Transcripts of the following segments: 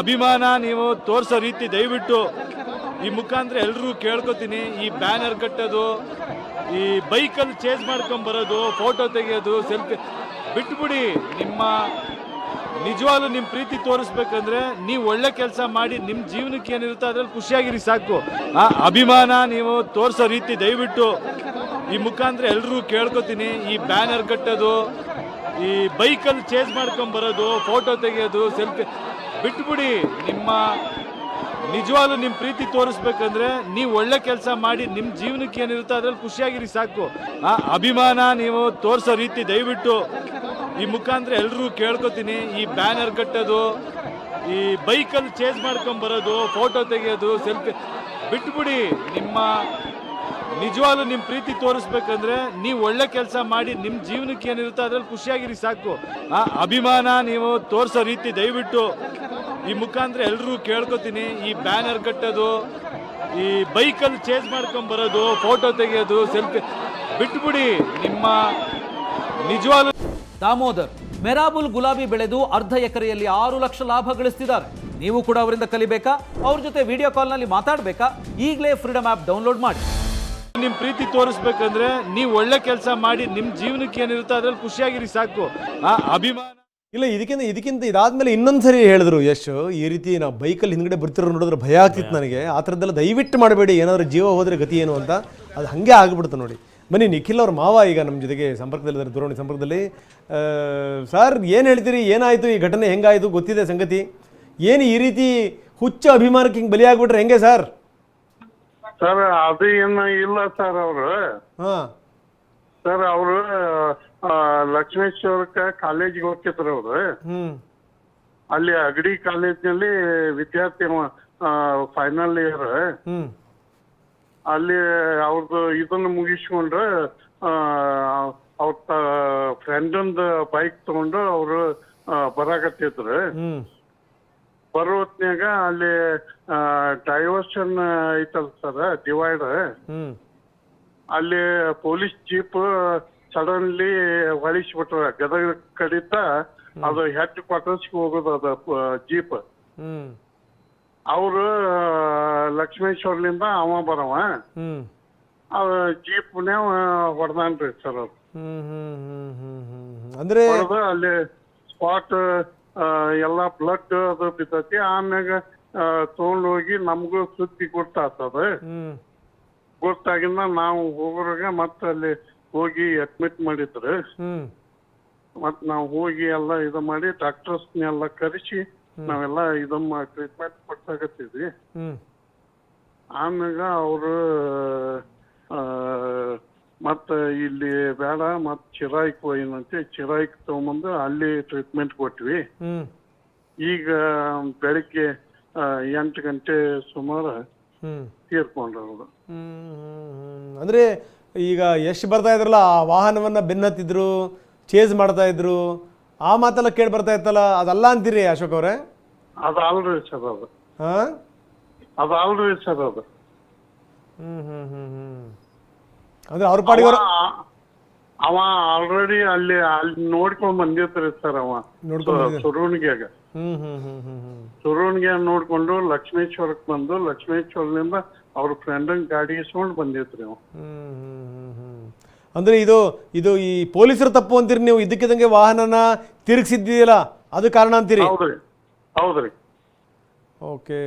ಅಭಿಮಾನ ನೀವು ತೋರಿಸೋ ರೀತಿ ದಯವಿಟ್ಟು ಈ ಮುಖಾಂತರ ಎಲ್ಲರೂ ಕೇಳ್ಕೊತೀನಿ. ಈ ಬ್ಯಾನರ್ ಕಟ್ಟೋದು, ಈ ಬೈಕಲ್ಲಿ ಚೇಂಜ್ ಮಾಡ್ಕೊಂಡು ಬರೋದು ಫೋಟೋ ತೆಗೆಯೋದು ಸೆಲ್ಫಿ ಬಿಟ್ಬಿಡಿ. ನಿಮ್ಮ ನಿಜವಾಗ್ಲೂ ನಿಮ್ಮ ಪ್ರೀತಿ ತೋರಿಸ್ಬೇಕಂದ್ರೆ ನೀವು ಒಳ್ಳೆ ಕೆಲಸ ಮಾಡಿ ನಿಮ್ಮ ಜೀವನಕ್ಕೆ ಏನಿರುತ್ತೋ ಅದ್ರಲ್ಲಿ ಖುಷಿಯಾಗಿರಿ ಸಾಕು. ಆ ಅಭಿಮಾನ ನೀವು ತೋರಿಸೋ ರೀತಿ ದಯವಿಟ್ಟು ಈ ಮುಖಾಂತರ ಎಲ್ಲರೂ ಕೇಳ್ಕೊತೀನಿ. ಈ ಬ್ಯಾನರ್ ಕಟ್ಟೋದು, ಈ ಬೈಕಲ್ಲಿ ಚೇಂಜ್ ಮಾಡ್ಕೊಂಡು ಬರೋದು ಫೋಟೋ ತೆಗೆಯೋದು ಸೆಲ್ಫಿ ಬಿಟ್ಬಿಡಿ. ನಿಮ್ಮ ನಿಜವಾಗ್ಲೂ ನಿಮ್ಮ ಪ್ರೀತಿ ತೋರಿಸ್ಬೇಕಂದ್ರೆ ನೀವು ಒಳ್ಳೆ ಕೆಲಸ ಮಾಡಿ ನಿಮ್ಮ ಜೀವನಕ್ಕೆ ಏನಿರುತ್ತೋ ಅದ್ರಲ್ಲಿ ಖುಷಿಯಾಗಿರಿ ಸಾಕು. ಆ ಅಭಿಮಾನ ನೀವು ತೋರಿಸೋ ರೀತಿ ದಯವಿಟ್ಟು ಈ ಮುಖಾಂತರ ಎಲ್ಲರೂ ಕೇಳ್ಕೊತೀನಿ. ಈ ಬ್ಯಾನರ್ ಕಟ್ಟೋದು, ಈ ಬೈಕಲ್ಲಿ ಚೇಂಜ್ ಮಾಡ್ಕೊಂಡು ಬರೋದು, ಫೋಟೋ ತೆಗೆಯೋದು, ಸೆಲ್ಫಿ ಬಿಟ್ಬಿಡಿ. ನಿಮ್ಮ ನಿಜವಾಗ್ಲೂ ನಿಮ್ಮ ಪ್ರೀತಿ ತೋರಿಸ್ಬೇಕಂದ್ರೆ ನೀವು ಒಳ್ಳೆ ಕೆಲಸ ಮಾಡಿ ನಿಮ್ಮ ಜೀವನಕ್ಕೆ ಏನಿರುತ್ತೋ ಅದ್ರಲ್ಲಿ ಖುಷಿಯಾಗಿರಿ ಸಾಕು. ಆ ಅಭಿಮಾನ ನೀವು ತೋರಿಸೋ ರೀತಿ ದಯವಿಟ್ಟು ಈ ಮುಖಾಂತರ ಎಲ್ಲರೂ ಕೇಳ್ಕೊತೀನಿ ಈ ಬ್ಯಾನರ್ ಕಟ್ಟೋದು ಈ ಬೈಕಲ್ಲಿ ಚೇಂಜ್ ಮಾಡ್ಕೊಂಡು ಬರೋದು ಫೋಟೋ ತೆಗೆಯೋದು ಸೆಲ್ಫಿ ಬಿಟ್ಬಿಡಿ ನಿಮ್ಮ ನಿಜವಾದ ದಾಮೋದರ್ ಮೆರಾಬುಲ್ ಗುಲಾಬಿ ಬೆಳೆದು ಅರ್ಧ ಎಕರೆಯಲ್ಲಿ ಆರು ಲಕ್ಷ ಲಾಭ ಗಳಿಸ್ತಿದ್ದಾರೆ. ನೀವು ಕೂಡ ಅವರಿಂದ ಕಲಿಬೇಕಾ? ಅವ್ರ ಜೊತೆ ವಿಡಿಯೋ ಕಾಲ್ನಲ್ಲಿ ಮಾತಾಡಬೇಕಾ? ಈಗಲೇ ಫ್ರೀಡಮ್ ಆ್ಯಪ್ ಡೌನ್ಲೋಡ್ ಮಾಡಿ. ನಿಮ್ಮ ಪ್ರೀತಿ ತೋರಿಸ್ಬೇಕಂದ್ರೆ ನೀವು ಒಳ್ಳೆ ಕೆಲಸ ಮಾಡಿ ನಿಮ್ಮ ಜೀವನಕ್ಕೆ ಏನಿರುತ್ತೋ ಅದ್ರಲ್ಲಿ ಖುಷಿಯಾಗಿರಿ ಸಾಕು. ಆ ಅಭಿಮಾನ. ಇಲ್ಲ ಇದಕ್ಕಿಂತ ಇದಕ್ಕಿಂತ ಇದಾದ್ಮೇಲೆ ಇನ್ನೊಂದು ಸರಿ ಹೇಳಿದ್ರು ಯಶ್ ಈ ರೀತಿ ನಾವು ಬೈಕಲ್ಲಿ ಹಿಂದ್ಗಡೆ ಬರ್ತಿರೋ ನೋಡಿದ್ರೆ ಭಯ ಆಗ್ತಿತ್ತು ನನಗೆ. ಆ ಥರದ್ದೆಲ್ಲ ದಯವಿಟ್ಟು ಮಾಡಬೇಡಿ ಏನಾದರೂ ಜೀವ ಹೋದರೆ ಗತಿ ಏನು ಅಂತ. ಅದು ಹಾಗೆ ಆಗಿಬಿಡ್ತು ನೋಡಿ. ಬನ್ನಿ ನಿಖಿಲ್ ಅವ್ರ ಮಾವ ಈಗ ನಮ್ಮ ಜೊತೆಗೆ ಸಂಪರ್ಕದಲ್ಲಿದ್ದಾರೆ ದೂರವಾಣಿ ಸಂಪರ್ಕದಲ್ಲಿ. ಸರ್ ಏನು ಹೇಳ್ತೀರಿ? ಏನಾಯಿತು? ಈ ಘಟನೆ ಹೆಂಗಾಯಿತು? ಗೊತ್ತಿದೆ ಸಂಗತಿ. ಏನು ಈ ರೀತಿ ಹುಚ್ಚ ಅಭಿಮಾನಕ್ಕೆ ಹಿಂಗೆ ಬಲಿಯಾಗ್ಬಿಟ್ರೆ ಹೆಂಗೆ ಸರ್? ಸರ್ ಅದು ಏನು ಇಲ್ಲ ಸರ್ ಅವರು. ಹಾಂ. ಸರ್ ಅವರು ಲಕ್ಷ್ಮೇಶ್ವರಕ್ಕೆ ಕಾಲೇಜಿಗೆ ಹೋಗ್ತಿದ್ರು ಅವರು. ಅಲ್ಲಿ ಅಗಡಿ ಕಾಲೇಜ್ನಲ್ಲಿ ವಿದ್ಯಾರ್ಥಿ ಫೈನಲ್ ಇಯರ್ ಅಲ್ಲಿ ಅವ್ರದ್ದು ಇದನ್ನ ಮುಗಿಸ್ಕೊಂಡ್ರೆ ಅವ್ರ ಫ್ರೆಂಡಂದ ಬೈಕ್ ತಗೊಂಡು ಅವರು ಬರಾಕತ್ತಿದ್ರು. ಬರೋ ಹೊತ್ನ್ಯಾಗ ಅಲ್ಲಿ ಡೈವರ್ಷನ್ ಐತಲ್ ಸರ್ ಡಿವೈಡ್ ಹ್ಞೂ ಅಲ್ಲಿ ಪೊಲೀಸ್ ಜೀಪ್ ಸಡನ್ಲಿ ಹೊಳಿಸ್ಬಿಟ್ರ ಗದಗ ಕಡಿತ ಅದು ಹೆಡ್ ಕ್ವಾರ್ಟರ್ಸ್ ಹೋಗೋದು ಅದ ಜೀಪ್ ಹ್ಞೂ ಅವರು ಲಕ್ಷ್ಮೇಶ್ವರ್ಲಿಂದ ಅವ ಬರವ. ಅವ ಜೀಪ್ನ್ಯಾವ ಹೊಡೆದಾನ್ರಿ ಸರ್ ಅದು ಹ್ಮ್ ಹ್ಮ್ ಹ್ಮ್ ಹ್ಮ್ ಹ್ಮ್ ಅಂದ್ರೆ ಹೊಡೆದು ಅಲ್ಲಿ ಸ್ಪಾಟ್ ಎಲ್ಲ ಬ್ಲಡ್ ಅದು ಬಿದ್ದತಿ. ಆಮ್ಯಾಗ ತಗೊಂಡ್ ಹೋಗಿ ನಮಗೂ ಸುದ್ದಿ ಗೊತ್ತಾಗ್ತದ ಹ್ಮ್. ಗೊತ್ತಾಗಿಂದ ನಾವು ಹೋಗೋರಾಗ ಮತ್ತೆ ಅಲ್ಲಿ ಹೋಗಿ ಅಡ್ಮಿಟ್ ಮಾಡಿದ್ರು ಹ್ಮ್. ಮತ್ ನಾವು ಹೋಗಿ ಎಲ್ಲ ಇದು ಮಾಡಿ ಡಾಕ್ಟರ್ಸ್ನೆಲ್ಲ ಕರೆಸಿ ನಾವೆಲ್ಲ ಇದನ್ನ ಟ್ರೀಟ್ಮೆಂಟ್ ಕೊಡ್ಸಾಕತ್ತಿದ್ವಿ ಹ್ಮ್. ಆಮ್ಯಾಗ ಅವರು ಮತ್ತ ಇಲ್ಲಿ ಬೇಡ ಮತ್ ಚಿರಾಯ್ಕ್ ಹೋಯಿನಂತೆ ಚಿರಾಯ್ಕ್ ತಗೊಂಬಂದು ಅಲ್ಲಿ ಟ್ರೀಟ್ಮೆಂಟ್ ಕೊಟ್ವಿ. ಹ್ಮ್. ಈಗ ಬೆಳಿಗ್ಗೆ ಆ, ಎಂಟು ಗಂಟೆ ಸುಮಾರು ಹ್ಮ್. ತೀರ್ಕೊಂಡ್ರು ಅವರು ಹ್ಮ್ ಹ್ಮ್ ಹ್ಮ್. ಅಂದ್ರೆ ಈಗ ಎಷ್ಟು ಬರ್ತಾ ಇದ್ರಲ್ಲ ಆ ವಾಹನವನ್ನ ಬೆನ್ನತ್ತಿದ್ರು ಚೇಸ್ ಮಾಡ್ತಾ ಇದ್ರು ಆ ಮಾತೆಲ್ಲ ಕೇಳಿ ಬರ್ತಾ ಇತ್ತಲ್ಲ ಅದಲ್ಲ ಅಂತೀರಿ ಅಶೋಕ್ ಅವರೇ? ಅದು ಅಲ್ರಿ ಸರ್ ಅದು ಹಾ? ಅದು ಅಲ್ರಿ ಸರ್ ಅದು ಹ್ಮ್ ಹ್ಮ್ ಹ್ಮ್ ಹ್ಮ್. ಅಂದ್ರೆ ಅವ್ರ ಪಾಡಿಗೆ ಅವ್ರು- ಅವ- ಅವ ಆಲ್ರೆಡಿ ಅಲ್ಲಿ ಅಲ್ಲಿ ನೋಡ್ಕೊಂಡ್ ಬಂದಿರ್ತಾರೆ ಸರ್ ಅವ. ನೋಡ್ಕೊಂಡ್ ಬಂದಿದ್ದಾರೆ. ಸುರುಣಿಗ್ಯಾಗ ಹ್ಮ್ ಹ್ಮ್ ಹ್ಮ್ ಹ್ಮ್ ಹ್ಮ್. ಸುರುಣಿಗೆ ನೋಡ್ಕೊಂಡು ಲಕ್ಷ್ಮೇಶ್ವರಕ್ ಬಂದು ಲಕ್ಷ್ಮೇಶ್ವರದಿಂದ ಅವ್ರ ಫ್ರೆಂಡನ್ ಗಾಡಿ ಇಸ್ಕೊಂಡು ಬಂದಿರ್ತಾರೆ ಅವ. ಹ್ಮ್ ಹ್ಮ್. ಅಂದ್ರೆ ಇದು ಇದು ಈ ಪೊಲೀಸರ ತಪ್ಪು ಅಂತೀರಿ ನೀವು ಇದಕ್ಕಿದಂಗೆ ವಾಹನನ ತಿರುಗಿಸಿದ್ದೀಯಲ್ಲ ಅದು ಕಾರಣ ಅಂತೀರಿ? ಹೌದ್ರಿ ಹೌದ್ರಿ ಓಕೆ.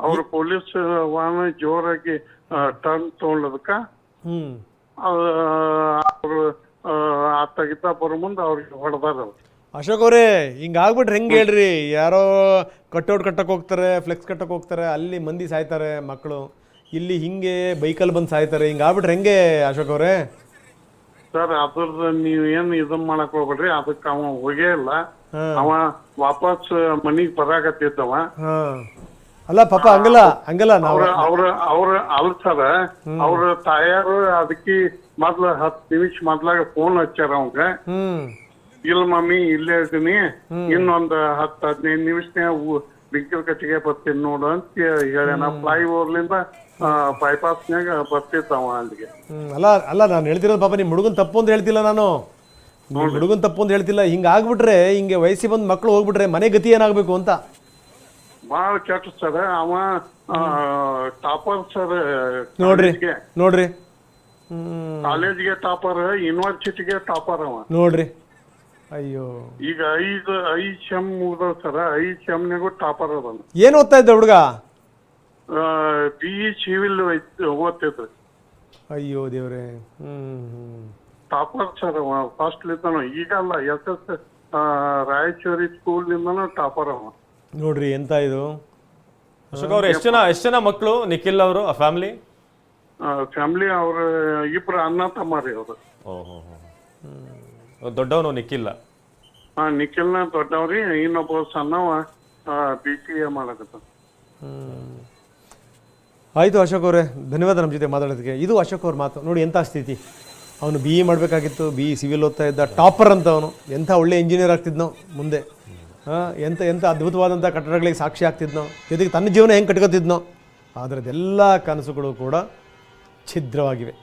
ಅವ್ರು ಪೊಲೀಸ್ ವಾಹನ ಜೋರಾಗಿ ಟರ್ನ್ ತಗೊಳ್ಳೋದಕ್ಕ ಹ್ಮ್. ಅವರು ಆತಾಗಿದ್ದ ಬರೋ ಮುಂದೆ ಅವ್ರಿಗೆ ಹೊಡೆದಾರ ಅಶೋಕ್ ಅವರೇ ಹಿಂಗಾಗ್ಬಿಟ್ರೆ ಹೆಂಗೆ ಹೇಳ್ರಿ? ಯಾರೋ ಕಟ್ಔಟ್ ಕಟ್ಟಕ್ಕೆ ಹೋಗ್ತಾರೆ ಫ್ಲೆಕ್ಸ್ ಕಟ್ಟಕ್ಕೆ ಹೋಗ್ತಾರೆ ಅಲ್ಲಿ ಮಂದಿ ಸಾಯ್ತಾರೆ ಮಕ್ಕಳು. ಇಲ್ಲಿ ಹಿಂಗೆ ಬೈಕಲ್ಲಿ ಬಂದು ಸಾಯ್ತಾರೆ ಹಿಂಗೆ ಆಗ್ಬಿಟ್ರೆ ಹೆಂಗೆ ಅಶೋಕ್ ಅವರೇ? ಸರ್ ಅದ್ರದ್ದು ನೀವೇನ್ ಏನ್ ಇದನ್ ಮಾಡಕ್ ಹೋಗ್ಬೇಡ್ರಿ ಅದಕ್ಕೆ ಅವ ಹೋಗೇ ಇಲ್ಲ. ಅವ ವಾಪಸ್ ಮನಿಗ್ ಬರಾಕತ್ತಿದ್ದವ. ಅಲ್ಲ ಪಾಪ ಹಂಗಲ್ಲ ಹಂಗಲ್ಲ ಅವ್ರ ಅವ್ರ ಅವ್ರ ಅಲ್ಲ ಸರ್ ಅವ್ರ ತಾಯಾರು ಅದಕ್ಕೆ ಮೊದ್ಲ ಹತ್ತು ನಿಮಿಷ ಮೊದ್ಲಾಗ ಫೋನ್ ಹಚ್ಚಾರ ಅವಂಗ ಇಲ್ಲ ಮಮ್ಮಿ ಇಲ್ಲೇ ಇದ್ದೀನಿ. ಇನ್ನೊಂದ್ ಹತ್ ಹದಿನೈದು ನಿಮಿಷನ್ಯಾಗ ಬಿಂಕಲ್ ಕಟ್ಟಿಗೆ ಬರ್ತೀನಿ ನೋಡು ಅಂತ ಹೇಳ್ಯಾನ ಫ್ಲೈ ಓವರ್ಲಿಂದ ಬೈಪಾಸ್ನ್ಯಾಗ ಬರ್ತಿರ್ತಾವ ಅಲ್ಲಿಗೆ. ಹ್ಮ್, ಅಲ್ಲ ಅಲ್ಲ ನಾನು ಹೇಳ್ತಿರೋದು ಪಾಪ ನಿಮ್ಮ ಹುಡುಗನ್ ತಪ್ಪು ಅಂತ ಹೇಳ್ತಿಲ್ಲ ನಾನು. ಹುಡುಗನ್ ತಪ್ಪು ಅಂತ ಹೇಳ್ತಿಲ್ಲ. ಹಿಂಗೆ ಆಗ್ಬಿಟ್ರೆ ಹಿಂಗೆ ವಯಸ್ಸಿ ಬಂದು ಮಕ್ಳು ಹೋಗ್ಬಿಟ್ರೆ ಮನೆ ಗತಿ ಏನಾಗಬೇಕು ಅಂತ? ಬಹಳ ಕೆಟ್ಟ ಸರ್ ಅವ ಟಾಪರ್ ಸರ್ ನೋಡ್ರಿ ನೋಡ್ರಿ. ಹ್ಮ್. ಕಾಲೇಜ್ಗೆ ಟಾಪರ್ ಯೂನಿವರ್ಸಿಟಿಗೆ ಟಾಪರ್ ಅವ. ನೋಡ್ರಿ. ಅಯ್ಯೋ. ಈಗ ಐದು ಐದು ಶಮ್ ಮುಗ್ದವ್ ಸರ ಐದು ಸೆಮ್ನಾಗೂ ಟಾಪರ್ ಅದನ. ಏನು ಓದ್ತಾ ಇದ್ದ ಹುಡುಗ? ಬಿ ಇ ಸಿವಿಲ್ ಓದ್ತಿದ್ರು ಅಯ್ಯೋ ದೇವ್ರೆ. ಹ್ಮ್ ಟಾಪರ್ ಸರ್ ಅವ ಫಸ್ಟ್ ಲಿದ್ದಾನ ಈಗ ಅಲ್ಲ ಎಸ್ ಎಸ್ ರಾಯಚೂರಿ ಸ್ಕೂಲ್ ನಿಂದನೂ ಟಾಪರ್ ಅವ. ನೋಡ್ರಿ ಎಂತ ಇದು? ಅಶೋಕ್ ಅವ್ರು ಎಷ್ಟು ಜನ ಎಷ್ಟು ಜನ ಮಕ್ಕಳು ನಿಖಿಲ್ ಅವರು ಆ ಫ್ಯಾಮಿಲಿ? ಫ್ಯಾಮಿಲಿ ಅವ್ರ ಇಬ್ರು ಅಣ್ಣ ತಮ್ಮರಿ ಅವರು. ಓಹೋ ದೊಡ್ಡವನು ನಿಖಿಲ್ ಹಾ ನಿಖಿಲ್ನ ದೊಡ್ಡವ್ರಿ ಇನ್ನೊಬ್ಬ ಸಣ್ಣವ ಬಿ ಸಿ ಎ ಮಾಡಕತ್ತ ಆಯಿತು ಅಶೋಕ್ ಅವರೇ ಧನ್ಯವಾದ ನಮ್ಮ ಜೊತೆ ಮಾತಾಡೋದಕ್ಕೆ. ಇದು ಅಶೋಕ್ ಅವ್ರ ಮಾತು. ನೋಡಿ ಎಂಥ ಸ್ಥಿತಿ. ಅವನು ಬಿ ಇ ಮಾಡಬೇಕಾಗಿತ್ತು. ಬಿ ಇ ಸಿವಿಲ್ ಓದ್ತಾ ಇದ್ದ ಟಾಪರ್ ಅಂತ ಅವನು. ಎಂಥ ಒಳ್ಳೆ ಇಂಜಿನಿಯರ್ ಆಗ್ತಿದ್ನೋ ಮುಂದೆ. ಹಾಂ ಎಂಥ ಎಂಥ ಅದ್ಭುತವಾದಂಥ ಕಟ್ಟಡಗಳಿಗೆ ಸಾಕ್ಷಿ ಆಗ್ತಿದ್ನೋ ಜೊತೆಗೆ ತನ್ನ ಜೀವನ ಹೆಂಗೆ ಕಟ್ಕೋತಿದ್ನೋ ಆದರೆ ಅದೆಲ್ಲ ಕನಸುಗಳು ಕೂಡ ಛಿದ್ರವಾಗಿವೆ.